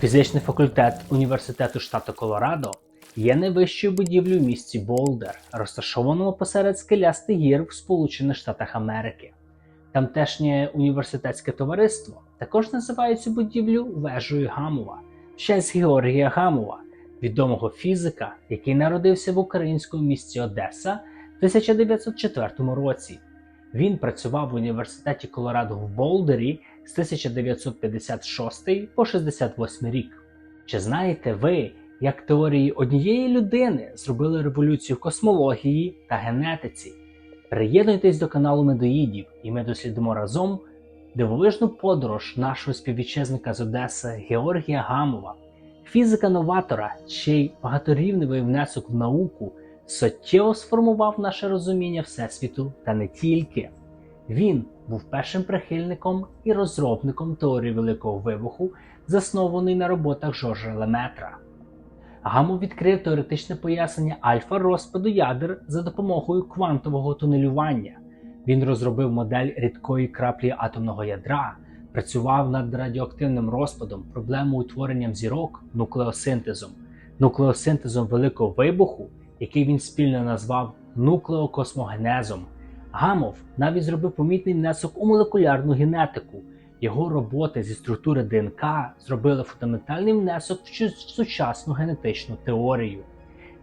Фізичний факультет університету штату Колорадо є найвищою будівлею в місті Болдер, розташованому посеред скелястих гір в Сполучених Штатах Америки. Тамтешнє університетське товариство також називає цю будівлю вежею Гамова, в честь Георгія Гамова, відомого фізика, який народився в українському місті Одеса в 1904 році. Він працював в університеті Колорадо в Болдері з 1956 по 68 рік. Чи знаєте ви, як теорії однієї людини зробили революцію в космології та генетиці? Приєднуйтесь до каналу Медоїдів, і ми дослідимо разом дивовижну подорож нашого співвітчизника з Одеси Георгія Гамова, фізика-новатора, чий багаторівневий внесок в науку суттєво сформував наше розуміння Всесвіту та не тільки. Він був першим прихильником і розробником теорії Великого Вибуху, заснованої на роботах Жоржа Леметра. Гамов відкрив теоретичне пояснення альфа розпаду ядер за допомогою квантового тунелювання. Він розробив модель рідкої краплі атомного ядра, працював над радіоактивним розпадом, проблемою утворенням зірок, нуклеосинтезом, нуклеосинтезом великого вибуху, який він спільно назвав нуклеокосмогенезом. Гамов навіть зробив помітний внесок у молекулярну генетику. Його роботи зі структури ДНК зробили фундаментальний внесок в сучасну генетичну теорію.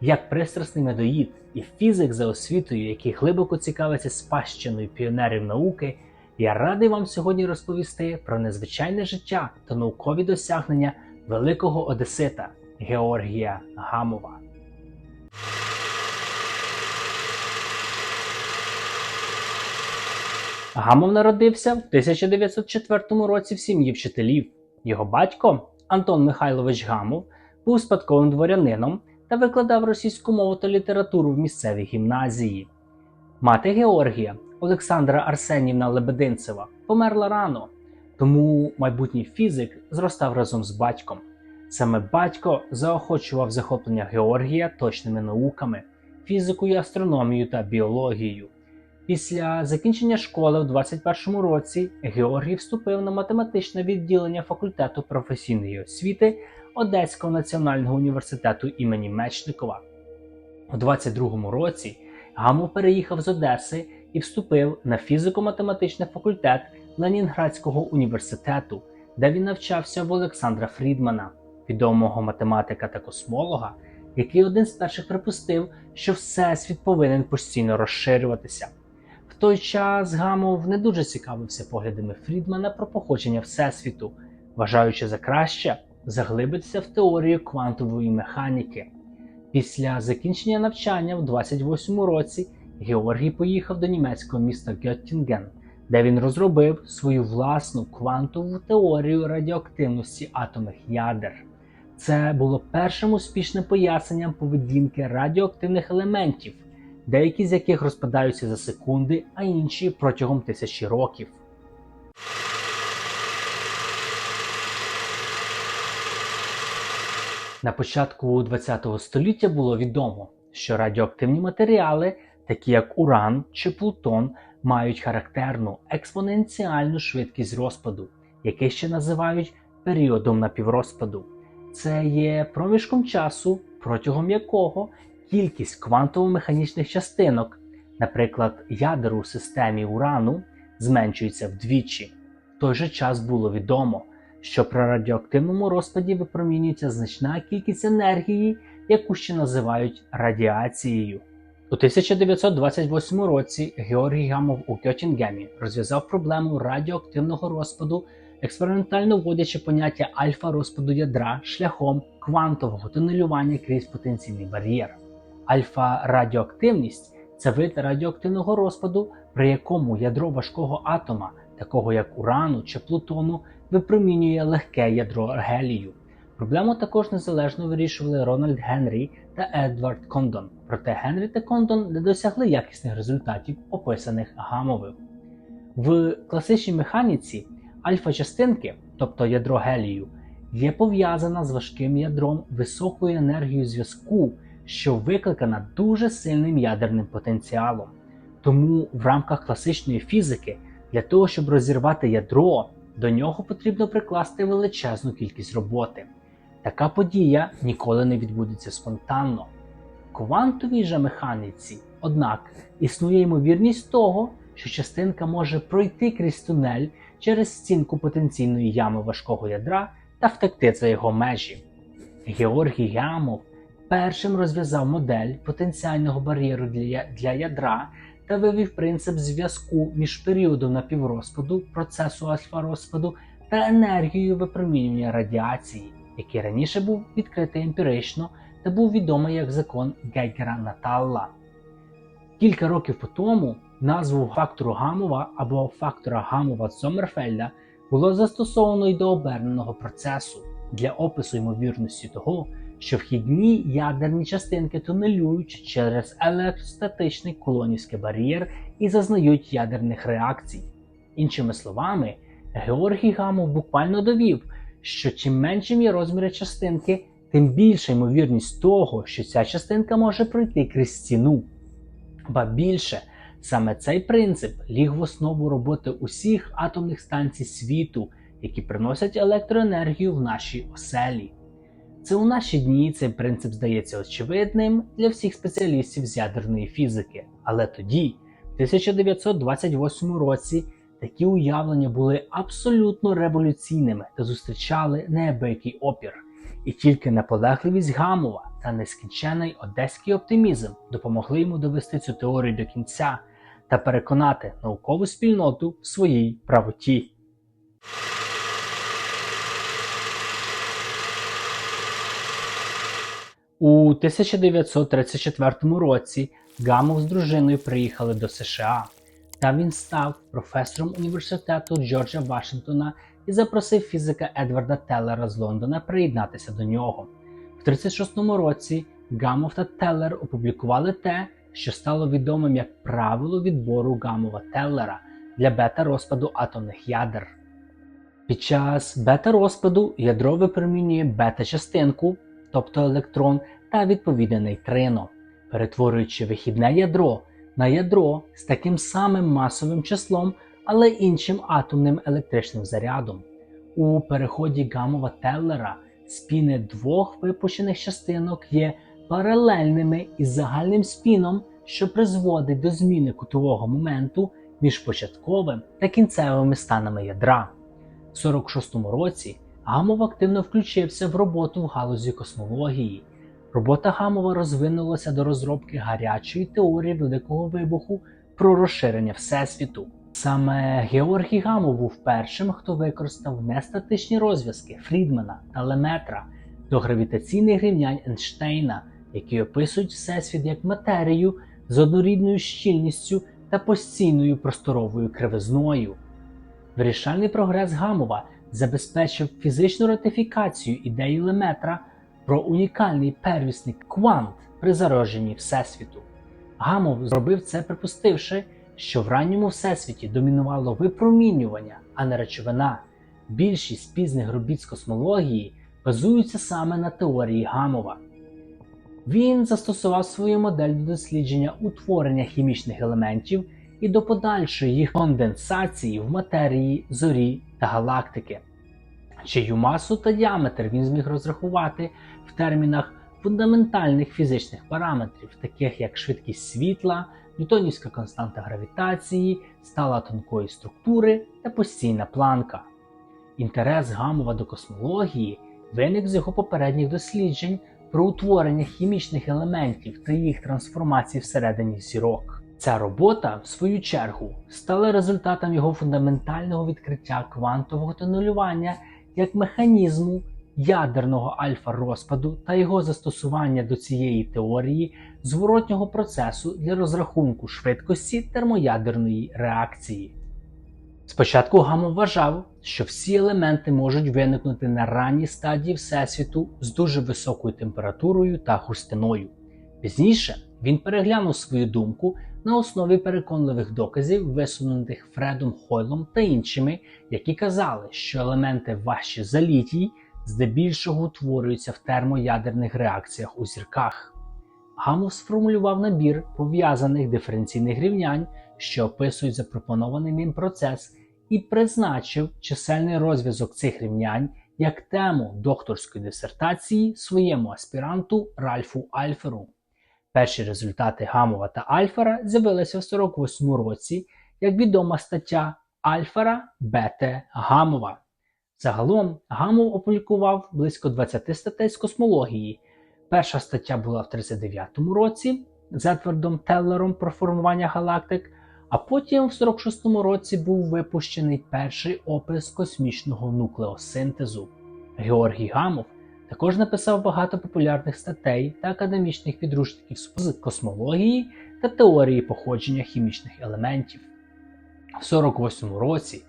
Як пристрасний медоїд і фізик за освітою, який глибоко цікавиться спадщиною піонерів науки, я радий вам сьогодні розповісти про незвичайне життя та наукові досягнення великого одесита Георгія Гамова. Гамов народився в 1904 році в сім'ї вчителів. Його батько Антон Михайлович Гамов був спадковим дворянином та викладав російську мову та літературу в місцевій гімназії. Мати Георгія Олександра Арсенівна Лебединцева померла рано, тому майбутній фізик зростав разом з батьком. Саме батько заохочував захоплення Георгія точними науками, фізикою, астрономією та біологією. Після закінчення школи в 21 році Георгій вступив на математичне відділення факультету професійної освіти Одеського національного університету імені Мечникова. У 22 році Гамов переїхав з Одеси і вступив на фізико-математичний факультет Ленінградського університету, де він навчався в Олександра Фрідмана, відомого математика та космолога, який один з перших припустив, що всесвіт повинен постійно розширюватися. Той час Гамов не дуже цікавився поглядами Фрідмана про походження Всесвіту, вважаючи за краще заглибитися в теорію квантової механіки. Після закінчення навчання в 28 році Георгій поїхав до німецького міста Геттінген, де він розробив свою власну квантову теорію радіоактивності атомних ядер. Це було першим успішним поясненням поведінки радіоактивних елементів, деякі з яких розпадаються за секунди, а інші протягом тисячі років. На початку ХХ століття було відомо, що радіоактивні матеріали, такі як уран чи плутон, мають характерну експоненціальну швидкість розпаду, яке ще називають періодом напіврозпаду. Це є проміжком часу, протягом якого кількість квантово-механічних частинок, наприклад, ядер у системі урану, зменшується вдвічі. В той же час було відомо, що при радіоактивному розпаді випромінюється значна кількість енергії, яку ще називають радіацією. У 1928 році Георгій Гамов у Кьотінгемі розв'язав проблему радіоактивного розпаду, експериментально вводячи поняття альфа розпаду ядра шляхом квантового тунелювання крізь потенційний бар'єр. Альфа-радіоактивність це вид радіоактивного розпаду, при якому ядро важкого атома, такого як урану чи плутону, випромінює легке ядро гелію. Проблему також незалежно вирішували Рональд Генрі та Едвард Кондон, проте Генрі та Кондон не досягли якісних результатів, описаних Гамовим. В класичній механіці альфа-частинки, тобто ядро гелію, є пов'язана з важким ядром високою енергією зв'язку, що викликана дуже сильним ядерним потенціалом. Тому в рамках класичної фізики для того, щоб розірвати ядро, до нього потрібно прикласти величезну кількість роботи. Така подія ніколи не відбудеться спонтанно. В квантовій же механіці, однак, існує ймовірність того, що частинка може пройти крізь тунель через стінку потенційної ями важкого ядра та втекти за його межі. Георгій Гамов першим розв'язав модель потенціального бар'єру для, ядра та вивів принцип зв'язку між періодом напіврозпаду, процесу альфа-розпаду та енергією випромінювання радіації, який раніше був відкритий емпірично та був відомий як закон Гейгера Наталла. Кілька років по тому назву фактору Гамова або фактора Гамова Сомерфельда було застосовано й до оберненого процесу для опису ймовірності того, що вхідні ядерні частинки тунелюють через електростатичний колонівський бар'єр і зазнають ядерних реакцій. Іншими словами, Георгій Гамов буквально довів, що чим меншим є розміри частинки, тим більша ймовірність того, що ця частинка може пройти крізь стіну. Ба більше, саме цей принцип ліг в основу роботи усіх атомних станцій світу, які приносять електроенергію в наші оселі. Це у наші дні цей принцип здається очевидним для всіх спеціалістів з ядерної фізики. Але тоді, в 1928 році, такі уявлення були абсолютно революційними та зустрічали неабиякий опір. І тільки наполегливість Гамова та нескінчений одеський оптимізм допомогли йому довести цю теорію до кінця та переконати наукову спільноту в своїй правоті. У 1934 році Гамов з дружиною приїхали до США. Там він став професором університету Джорджа Вашингтона і запросив фізика Едварда Теллера з Лондона приєднатися до нього. В 36-му році Гамов та Теллер опублікували те, що стало відомим як правило відбору Гамова Теллера для бета-розпаду атомних ядер. Під час бета-розпаду ядро випромінює бета-частинку, тобто електрон, та відповідне нейтрино, перетворюючи вихідне ядро на ядро з таким самим масовим числом, але іншим атомним електричним зарядом. У переході гамова Теллера спіни двох випущених частинок є паралельними із загальним спіном, що призводить до зміни кутового моменту між початковим та кінцевими станами ядра. В 46-му році Гамов активно включився в роботу в галузі космології. Робота Гамова розвинулася до розробки гарячої теорії Великого вибуху про розширення Всесвіту. Саме Георгій Гамов був першим, хто використав нестатичні розв'язки Фрідмана та Леметра до гравітаційних рівнянь Ейнштейна, які описують Всесвіт як матерію з однорідною щільністю та постійною просторовою кривизною. Вирішальний прогрес Гамова забезпечив фізичну ратифікацію ідеї Леметра про унікальний первісний квант при зародженні Всесвіту. Гамов зробив це, припустивши, що в ранньому всесвіті домінувало випромінювання, а не речовина. Більшість пізних робіт з космології базуються саме на теорії Гамова. Він застосував свою модель до дослідження утворення хімічних елементів і до подальшої їх конденсації в матерії, зорі та галактики, чию масу та діаметр він зміг розрахувати в термінах фундаментальних фізичних параметрів, таких як швидкість світла, ньютонівська константа гравітації, стала тонкої структури та постійна планка. Інтерес Гамова до космології виник з його попередніх досліджень про утворення хімічних елементів та їх трансформації всередині зірок. Ця робота, в свою чергу, стала результатом його фундаментального відкриття квантового тунулювання як механізму ядерного альфа-розпаду та його застосування до цієї теорії зворотнього процесу для розрахунку швидкості термоядерної реакції. Спочатку Гамов вважав, що всі елементи можуть виникнути на ранній стадії Всесвіту з дуже високою температурою та густиною. Пізніше він переглянув свою думку на основі переконливих доказів, висунутих Фредом Хойлом та іншими, які казали, що елементи важчі за літій здебільшого утворюються в термоядерних реакціях у зірках. Гамов сформулював набір пов'язаних диференційних рівнянь, що описують запропонований ним процес, і призначив чисельний розв'язок цих рівнянь як тему докторської дисертації своєму аспіранту Ральфу Альферу. Перші результати Гамова та Альфера з'явилися в 48 році як відома стаття Альфера Бете Гамова. Загалом Гамов опублікував близько 20 статей з космології. Перша стаття була в 39-му році з Едвардом Теллером про формування галактик, а потім в 46-му році був випущений перший опис космічного нуклеосинтезу. Георгій Гамов також написав багато популярних статей та академічних підручників з космології та теорії походження хімічних елементів. В 48-му році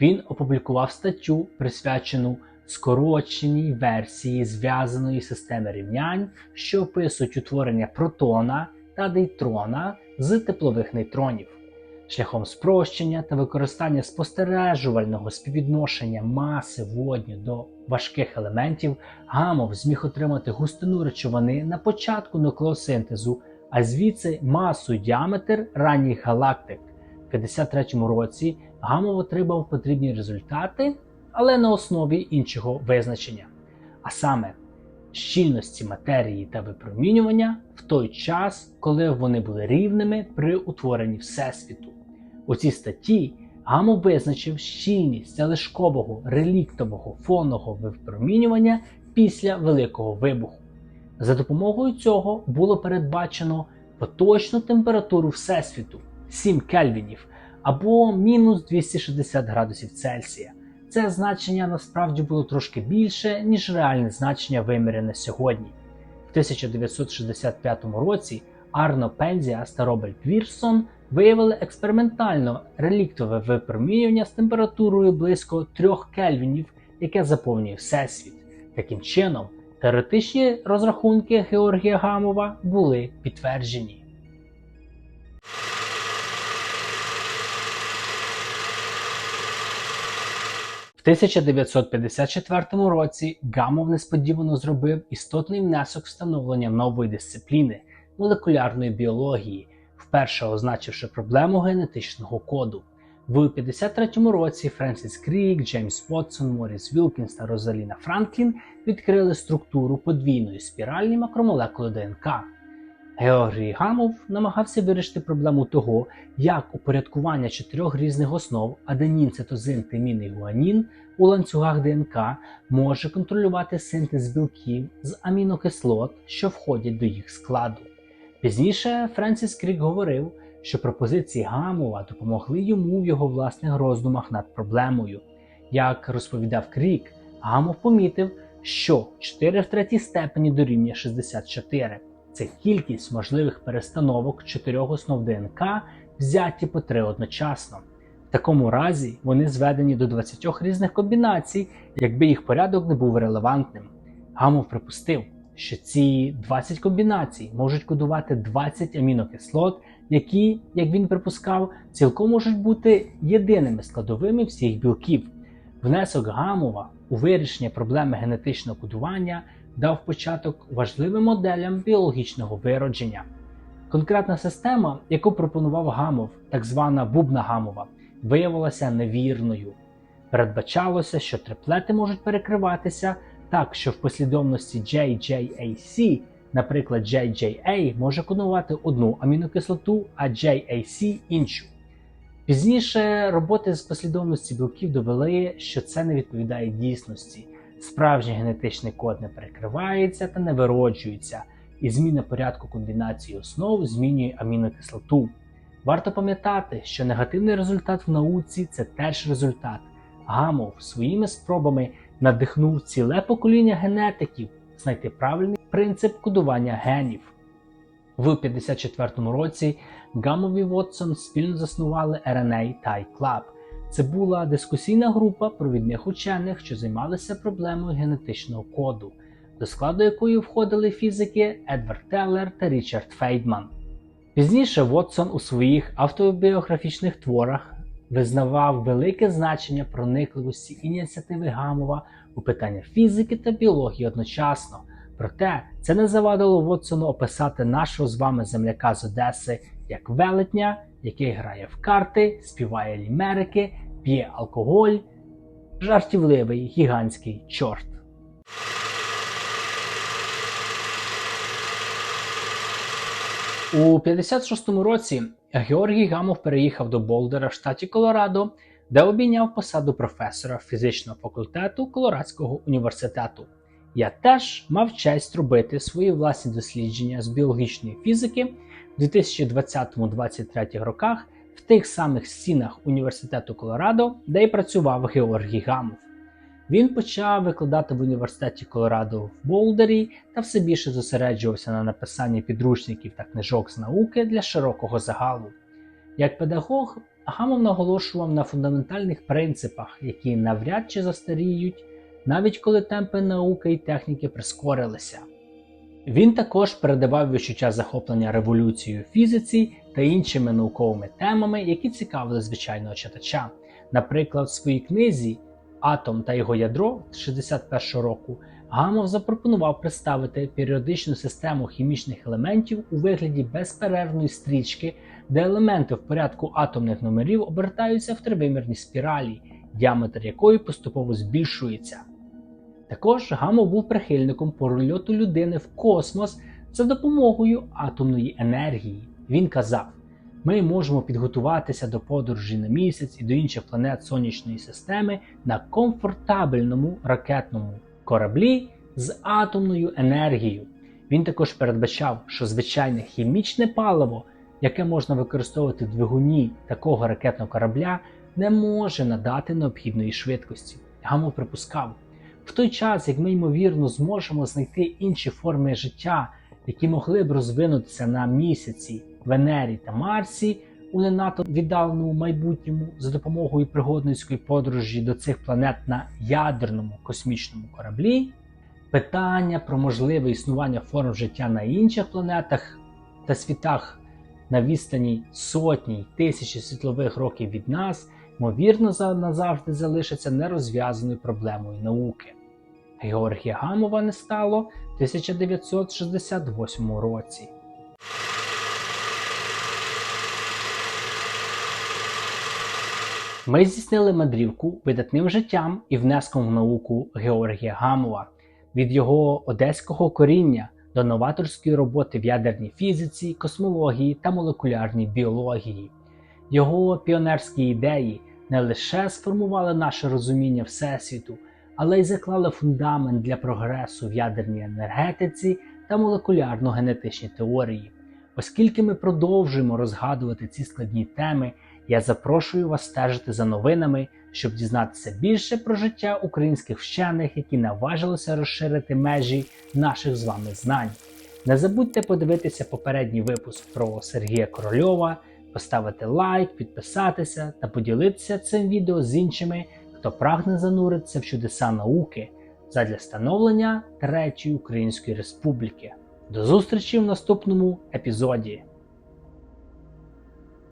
він опублікував статтю, присвячену скороченій версії зв'язаної системи рівнянь, що описують утворення протона та дейтрона з теплових нейтронів. Шляхом спрощення та використання спостережувального співвідношення маси водню до важких елементів Гамов зміг отримати густину речовини на початку нуклеосинтезу, а звідси масу діаметр ранніх галактик. В 53-му році Гамов отримав потрібні результати, але на основі іншого визначення, а саме щільності матерії та випромінювання в той час, коли вони були рівними при утворенні Всесвіту. У цій статті Гамов визначив щільність залишкового реліктового фонного випромінювання після Великого вибуху. За допомогою цього було передбачено поточну температуру Всесвіту 7 кельвінів або мінус 260 градусів Цельсія. Це значення насправді було трошки більше, ніж реальне значення вимірене сьогодні. В 1965 році Арно Пензіас та Роберт Вірсон виявили експериментально реліктове випромінювання з температурою близько 3 кельвінів, яке заповнює Всесвіт. Таким чином, теоретичні розрахунки Георгія Гамова були підтверджені. В 1954 році Гамов несподівано зробив істотний внесок встановлення нової дисципліни молекулярної біології, вперше означивши проблему генетичного коду. В 1953 році Френсіс Крік, Джеймс Вотсон, Моріс Вілкінс та Розаліна Франклін відкрили структуру подвійної спіральні макромолекули ДНК. Георгій Гамов намагався вирішити проблему того, як упорядкування чотирьох різних основ аденін, цитозин, тимін і гуанін у ланцюгах ДНК може контролювати синтез білків з амінокислот, що входять до їх складу. Пізніше Френсіс Крік говорив, що пропозиції Гамова допомогли йому в його власних роздумах над проблемою. Як розповідав Крік, Гамов помітив, що 4 в третій степені дорівнює 64. Це кількість можливих перестановок чотирьох основ ДНК взяті по три одночасно. В такому разі вони зведені до 20 різних комбінацій, якби їх порядок не був релевантним. Гамов припустив, що ці 20 комбінацій можуть кодувати 20 амінокислот, які, як він припускав, цілком можуть бути єдиними складовими всіх білків. Внесок Гамова у вирішення проблеми генетичного кодування дав початок важливим моделям біологічного виродження. Конкретна система, яку пропонував Гамов, так звана бубна Гамова, виявилася невірною. Передбачалося, що триплети можуть перекриватися так, що в послідовності JJAC, наприклад, JJA може кодувати одну амінокислоту, а JAC іншу. Пізніше роботи з послідовності білків довели, що це не відповідає дійсності. Справжній генетичний код не перекривається та не вироджується, і зміна порядку комбінації основ змінює амінокислоту. Варто пам'ятати, що негативний результат в науці це теж результат. Гамов своїми спробами надихнув ціле покоління генетиків знайти правильний принцип кодування генів. В 54-му році Гамов і Вотсон спільно заснували RNA Tie Club. Це була дискусійна група провідних учених, що займалися проблемою генетичного коду, до складу якої входили фізики Едвард Теллер та Річард Фейдман. Пізніше Вотсон у своїх автобіографічних творах визнавав велике значення проникливості ініціативи Гамова у питання фізики та біології одночасно. Проте це не завадило Вотсону описати нашого з вами земляка з Одеси як велетня, який грає в карти, співає лімерики, п'є алкоголь жартівливий гігантський чорт. У 56-му році Георгій Гамов переїхав до Болдера в штаті Колорадо, де обійняв посаду професора фізичного факультету Колорадського університету. Я теж мав честь робити свої власні дослідження з біологічної фізики в 2020-2023 роках в тих самих стінах університету Колорадо, де й працював Георгій Гамов. Він почав викладати в університеті Колорадо в Болдері та все більше зосереджувався на написанні підручників та книжок з науки для широкого загалу. Як педагог, Гамов наголошував на фундаментальних принципах, які навряд чи застаріють, навіть коли темпи науки і техніки прискорилися. Він також передавав відчуття захоплення революцією фізиці та іншими науковими темами, які цікавили звичайного читача. Наприклад, в своїй книзі Атом та його ядро з 61 року Гамов запропонував представити періодичну систему хімічних елементів у вигляді безперервної стрічки, де елементи в порядку атомних номерів обертаються в тривимірній спіралі, діаметр якої поступово збільшується. Також Гамов був прихильником польоту людини в космос за допомогою атомної енергії. Він казав: ми можемо підготуватися до подорожі на місяць і до інших планет сонячної системи на комфортабельному ракетному кораблі з атомною енергією. Він також передбачав, що звичайне хімічне паливо, яке можна використовувати в двигуні такого ракетного корабля, не може надати необхідної швидкості. Гамов припускав, в той час, як ми ймовірно зможемо знайти інші форми життя, які могли б розвинутися на місяці, Венері та Марсі у не надто віддаленому майбутньому за допомогою пригодницької подорожі до цих планет на ядерному космічному кораблі, питання про можливе існування форм життя на інших планетах та світах на відстані сотні тисячі світлових років від нас, ймовірно, назавжди залишиться нерозв'язаною проблемою науки. Георгія Гамова не стало в 1968 році. Ми здійснили мандрівку видатним життям і внеском в науку Георгія Гамова від його одеського коріння до новаторської роботи в ядерній фізиці, космології та молекулярній біології. Його піонерські ідеї не лише сформували наше розуміння Всесвіту, але й заклали фундамент для прогресу в ядерній енергетиці та молекулярно-генетичній теорії. Оскільки ми продовжуємо розгадувати ці складні теми, я запрошую вас стежити за новинами, щоб дізнатися більше про життя українських вчених, які наважилися розширити межі наших з вами знань. Не забудьте подивитися попередній випуск про Сергія Корольова, поставити лайк, підписатися та поділитися цим відео з іншими, хто прагне зануритися в чудеса науки задля становлення Третьої Української Республіки. До зустрічі в наступному епізоді.